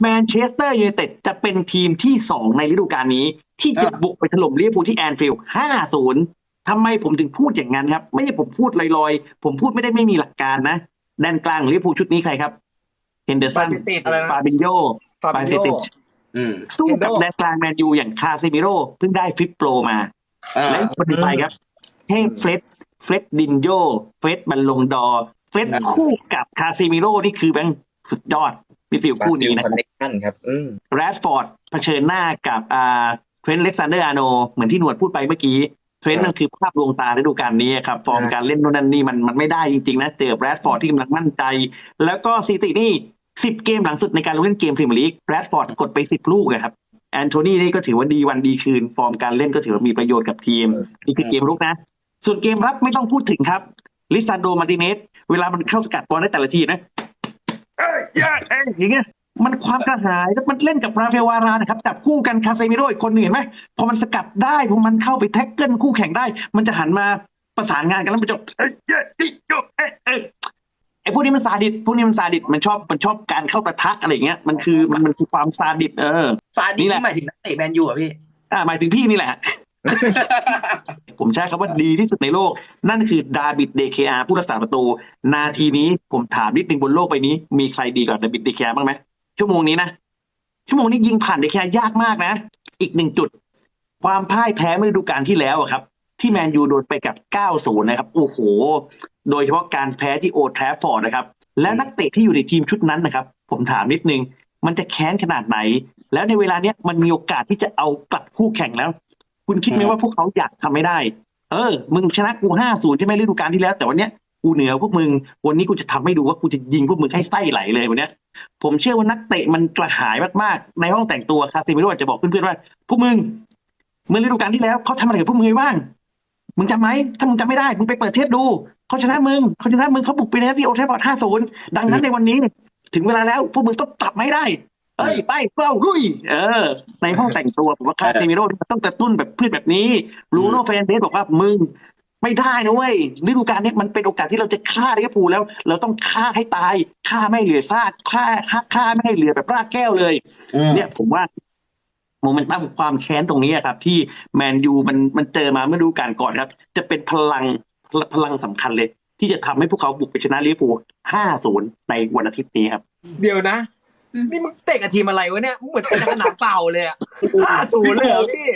แมนเชสเตอร์ยูไนเต็ดจะเป็นทีมที่สองในฤดูกาลนี้ ที่จะอะบุกไปถล่มลิเวอร์พูลที่แอนฟิลด์5-0ทำไมผมถึงพูดอย่างนั้นครับ ไม่ใช่ผมพูดลอยๆ ผมพูดไม่ได้ไม่มีหลักการนะแดนกลางของลิเวอร์พูลชุดนี้ใครครับเฮนเดอร์สันฟาซิติสอะไรนะฟาบินโยฟาฟาบิซิโยติชอืมสู้กับเฮนโดแดนกลางแมนยูอย่างคาเซมิโร่เพิ่งได้ฟิปโปรมาอ่าและอีกคนหนึ่งไปครับเทพเฟรดเฟรดดินโยเฟรดบัลลงดอร์เฟรดอ่าคู่กับคาซิมิโร่นี่คือแบงสุดยอด พี่ฟิลบราคู่ซิลนี้นะคอนเนคชั่นครับอืมแรดฟอร์ดเผชิญหน้ากับอ่าเทรนต์เล็กซานเดอร์อาโนเหมือนที่หนวดพูดไปเมื่อกี้เทรนต์ครับนั่นคือภาพลวงตาฤดูกาลนี้ครับ ฟอร์มครับการเล่นโน่นนั่นนี่มันมันไม่ได้จริงๆนะเจอแรดฟอร์ดที่กำลังมั่นใจ แล้วก็ซิตี้นี่สิบเกมหลังสุดในการลงเล่นเกมพรีเมียร์ลีกแรดฟอร์ดกดไปสิบลูกอะครับแอนโทนีนี่ก็ถือว่าดีวันดีคืน ฟอร์มการเล่นก็ถือว่ามีประโยชน์กับทีมนี่คือเกมรุกนะ ส่วนเกมรับไม่ต้องพูดถึงครับลิซานโดมาร์ติเนสเวลามันเข้าสกัดบอลได้แต่ละทีนะ ยเอ้ยเอ้ยอย่างเงี้ยมันความกระหายแล้วมันเล่นกับราเฟลวารานะครับจับคู่กันคาเซมิโร่อีกคนหนึ่งเห็นไหมพอมันสกัดได้พอมันเข้าไปแท็กเกิลคู่แข่งได้ มันจะหันมาประสานงานกันแล้วมันจะเอ้ยเอ้ยอเอ้ยเอ้ยไอ้พวกนี้มันซาดิสพวกนี้มันซาดิสมันชอบมันชอบการเข้าประทะอะไรเงี้ยมันคือมันมันคือความซาดิสเออซาดิสนี่หมายถึงนักเตะแมนยูเหรอะพี่อ่าหมายถึงพี่นี่แหละ ผมใช้คำว่าดีที่สุดในโลก นั่นคือดาบิดเดเคอาผู้รักษาประตู นาทีนี้ผมถามนิดนึงบนโลกใบนี้ มีใครดีกว่าดาบิดเดเคอาบ้างไหมชั่วโมงนี้นะชั่วโมงนี้ยิงผ่านเดเคอายากมากนะ อีกหนึ่งจุด ความพ่ายแพ้เมื่อฤดูกาลที่แล้วครับ ที่แมนยูโดนไปกับ 90 นะครับ โอ้โห โดยเฉพาะการแพ้ที่โอลด์แทรฟฟอร์ดนะครับ แล้วนักเตะที่อยู่ในทีมชุดนั้นนะครับ ผมถามนิดนึง มันจะแค้นขนาดไหน แล้วในเวลาเนี้ยมันมีโอกาสที่จะเอากลับคู่แข่งแล้ว คุณคิดไหมอืมว่าพวกเขาอยากทำไม่ได้ เออ มึงชนะกูห้าศูนย์ใช่ไหมฤดูกาลที่แล้ว แต่วันเนี้ยกูเหนือพวกมึง วันนี้กูจะทำให้ดูว่ากูจะยิงพวกมึงให้ไส้ไหลเลยวันเนี้ย ผมเชื่อว่านักเตะมันกระหายมากๆ ในห้องแต่งตัวคาซิมิโร่อาจจะบอกเพื่อนๆว่า พวกมึง เมื่อฤดูกาลที่แล้วเขาทำอะไรกับพวกมึงไว้บ้าง มึงจำไหม ถ้ามึงจำไม่ได้ มึงไปเปิดเทปดู เขาชนะมึง เขาชนะมึงเขาบุกไปในที่โอเทฟฟอร์ด50ดังนั้นในวันนี้ ถึงเวลาแล้วพวกมึงต้องกลับไม่ได้ เอ้ยไปเฝ้าลุย เออ ในห้องแต่งตัวผมว่าคาเซมิโร่ต้องกระตุ้นแบบพืชแบบนี้ลูโน่เฟรนเดสบอกว่ามึงไม่ได้นะเว้ยฤดูกาลนี้มันเป็นโอกาสที่เราจะฆ่าลิเวอร์พูลแล้ว เราต้องฆ่าให้ตายฆ่าไม่ให้เหลือซากฆ่าฆ่าฆ่าไม่ให้เหลือแบบรากแก้วเลยอืมเนี่ยผมว่าโมเมนตัมความแค้นตรงนี้อะครับ ที่แมนยูมันมันเจอมาเมื่อฤดูกาลก่อนครับ จะเป็นพลังพลังสำคัญเลย ที่จะทำให้พวกเขาบุกไปชนะลิเวอร์พูล5-0ในวันอาทิตย์นี้ครับ เดี๋ยวนะอืม นี่มึงเตะกับทีมอะไรวะเนี่ยมึงเหมือนเป็นสนามเปล่าเลยอะห้าศูนย์เลยเหรอพี่